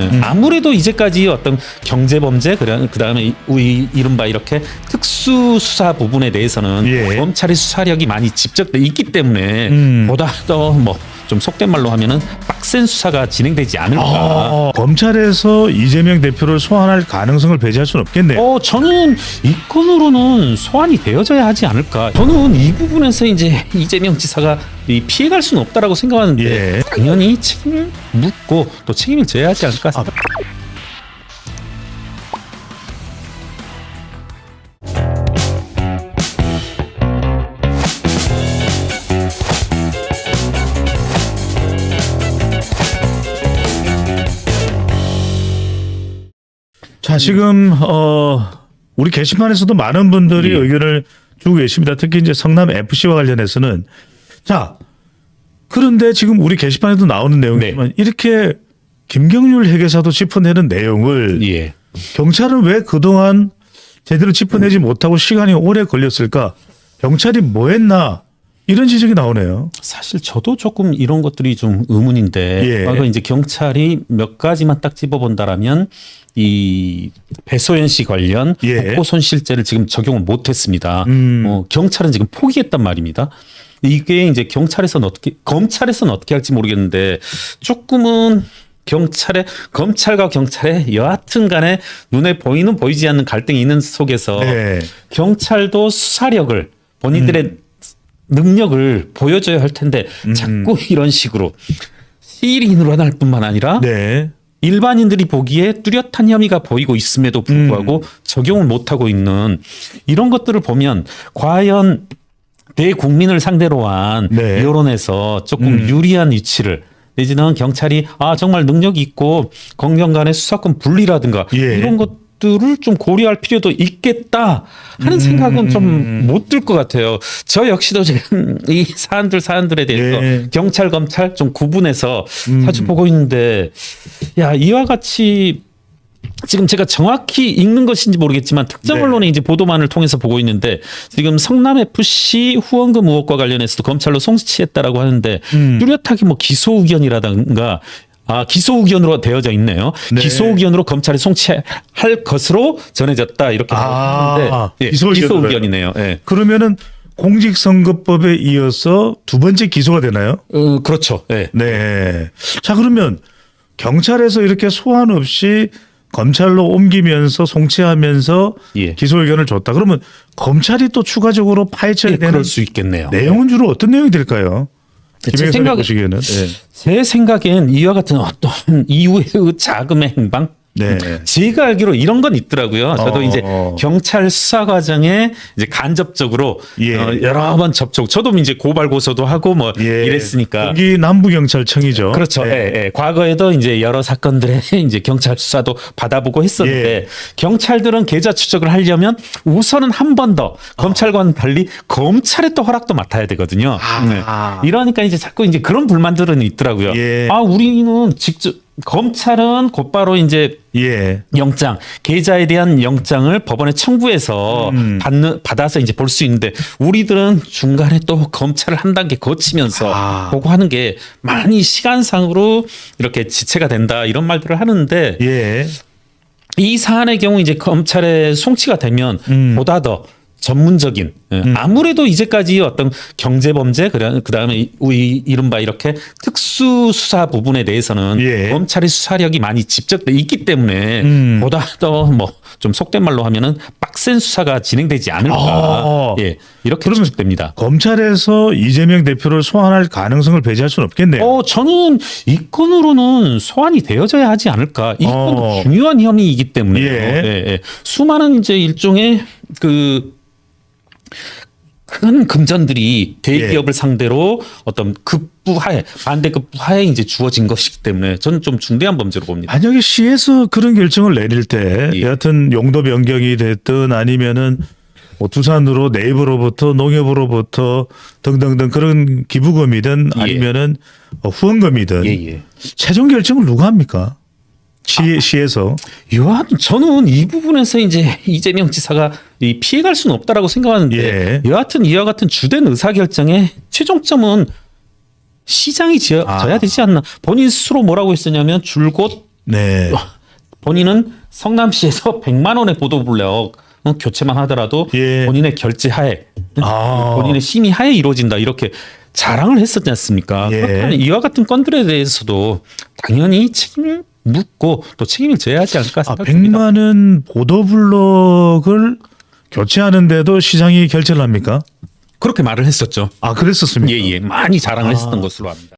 예. 아무래도 이제까지 어떤 경제 범죄 그 다음에 이 이른바 이렇게 특수 수사 부분에 대해서는 예. 검찰의 수사력이 많이 집적돼 있기 때문에 음. 보다 더 뭐 좀 속된 말로 하면은 빡센 수사가 진행되지 않을까. 아, 검찰에서 이재명 대표를 소환할 가능성을 배제할 수는 없겠네요. 어, 저는 이 건으로는 소환이 되어져야 하지 않을까. 저는 이 부분에서 이제 이재명 지사가 이 피해갈 수는 없다라고 생각하는데 예. 당연히 책임을 묻고 또 책임을 져야 하지 않을까. 아, 자, 지금 어 우리 게시판에서도 많은 분들이 예. 의견을 주고 계십니다. 특히 이제 성남 FC와 관련해서는 자 그런데 지금 우리 게시판에도 나오는 내용이지만 이렇게 김경률 회계사도 짚어내는 내용을 예. 경찰은 왜 그동안 제대로 짚어내지 못하고 시간이 오래 걸렸을까? 경찰이 뭐 했나? 이런 지적이 나오네요. 사실 저도 조금 이런 것들이 좀 의문인데 예. 과거 이제 경찰이 몇 가지만 딱 집어본다라면 이 배소연 씨 관련 예. 국고 손실죄를 지금 적용을 못했습니다. 음. 어, 경찰은 지금 포기했단 말입니다. 이게 이제 경찰에서는 어떻게 검찰에서는 어떻게 할지 모르겠는데 조금은 경찰의 검찰과 경찰의 여하튼 간에 눈에 보이는 보이지 않는 갈등이 있는 속에서 네. 경찰도 수사력을 본인들의 음. 능력을 보여줘야 할 텐데 자꾸 이런 식으로 시일이 일어날 뿐만 아니라 네. 일반인들이 보기에 뚜렷한 혐의가 보이고 있음에도 불구하고 음. 적용을 못하고 있는 이런 것들을 보면 과연 대국민을 상대로 한 네. 여론에서 조금 음. 유리한 위치를 내지는 경찰이 아 정말 능력이 있고 검경 간의 수사권 분리라든가 예. 이런 것 들을 좀 고려할 필요도 있겠다 음, 하는 생각은 좀 못 들 것 같아요. 저 역시도 지금 이 사안들 사안들에 대해서 예. 경찰 검찰 좀 구분해서 음. 자주 보고 있는데 야 이와 같이 지금 제가 정확히 읽는 것인지 모르겠지만 특정 네. 언론의 이제 보도만을 통해서 보고 있는데 지금 성남 FC 후원금 의혹과 관련해서도 검찰로 송치했다라고 하는데 음. 뚜렷하게 뭐 기소 의견이라든가 아 기소 의견으로 되어져 있네요. 네. 기소 의견으로 검찰에 송치할 것으로 전해졌다 이렇게 아, 나왔는데 예, 기소 기소? 의견이네요. 예. 그러면은 공직선거법에 이어서 두 번째 기소가 되나요? 어, 그렇죠. 예. 네. 자, 그러면 경찰에서 이렇게 소환 없이 검찰로 옮기면서 송치하면서 예. 기소 의견을 줬다. 그러면 검찰이 또 추가적으로 파헤쳐야 예, 되는 그럴 수 있겠네요. 내용은 주로 어떤 내용이 될까요? 제 생각에- 보시기에는. 네. 제 생각엔 이와 같은 어떤 이후의 자금의 행방 네. 제가 알기로 이런 건 있더라고요. 저도 어. 이제 경찰 수사 과정에 이제 간접적으로 예. 어, 여러 번 접촉. 저도 이제 고발 고소도 하고 뭐 예. 이랬으니까. 거기 남부경찰청이죠. 그렇죠. 네. 예, 예. 과거에도 이제 여러 사건들에 이제 경찰 수사도 받아보고 했었는데 예. 경찰들은 계좌 추적을 하려면 우선은 한 번 더 검찰과는 달리 검찰의 또 허락도 맡아야 되거든요. 아. 네. 이러니까 이제 자꾸 이제 그런 불만들은 있더라고요. 예. 아, 우리는 직접 검찰은 곧바로 이제 예. 영장 계좌에 대한 영장을 법원에 청구해서 음. 받는 받아서 이제 볼 수 있는데 우리들은 중간에 또 검찰을 한 단계 거치면서 아. 보고 하는 게 많이 시간상으로 이렇게 지체가 된다 이런 말들을 하는데 예. 이 사안의 경우 이제 검찰에 송치가 되면 음. 보다 더 전문적인 예, 아무래도 이제까지 어떤 경제 범죄 그 다음에 이- 이 이른바 이렇게 특수 수사 부분에 대해서는 예. 검찰의 수사력이 많이 집적돼 있기 때문에 음. 보다 더 뭐 좀 속된 말로 하면은 빡센 수사가 진행되지 않을까 아. 예 이렇게 추측됩니다. 검찰에서 이재명 대표를 소환할 가능성을 배제할 수는 없겠네요. 어, 저는 이 건으로는 소환이 되어져야 하지 않을까. 이 건도 어. 중요한 혐의이기 때문에 예. 예, 예. 수많은 이제 일종의 그 큰 금전들이 대기업을 예. 상대로 어떤 급부하에 반대급부하에 이제 주어진 것이기 때문에 저는 좀 중대한 범죄로 봅니다. 만약에 시에서 그런 결정을 내릴 때 예. 여하튼 용도 변경이 됐든 아니면은 뭐 두산으로 네이버로부터 농협으로부터 등등등 그런 기부금이든 예. 아니면은 어, 후원금이든 예, 예. 최종 결정을 누가 합니까? 시, 시에서 여하튼 저는 이 부분에서 이제 이재명 지사가 이 피해갈 수는 없다라고 생각하는데 예. 여하튼 이와 같은 주된 의사결정의 최종점은 시장이 지어야 아. 되지 않나. 본인 스스로 뭐라고 했었냐면 줄곧 네. 본인은 성남시에서 100만 원의 보도블럭 어, 교체만 하더라도 예. 본인의 결제 하에 아. 본인의 심의 하에 이루어진다 이렇게 자랑을 했었지 않습니까? 예. 그렇다면 이와 같은 건들에 대해서도 당연히 책임을 묻고 또 책임을 져야 하지 않을까 아, 생각합니다. 100만 원 보도블럭을 교체하는데도 시장이 결제를 합니까? 그렇게 말을 했었죠. 아, 그랬었습니까? 예, 예. 많이 자랑을 아. 했었던 것으로 압니다.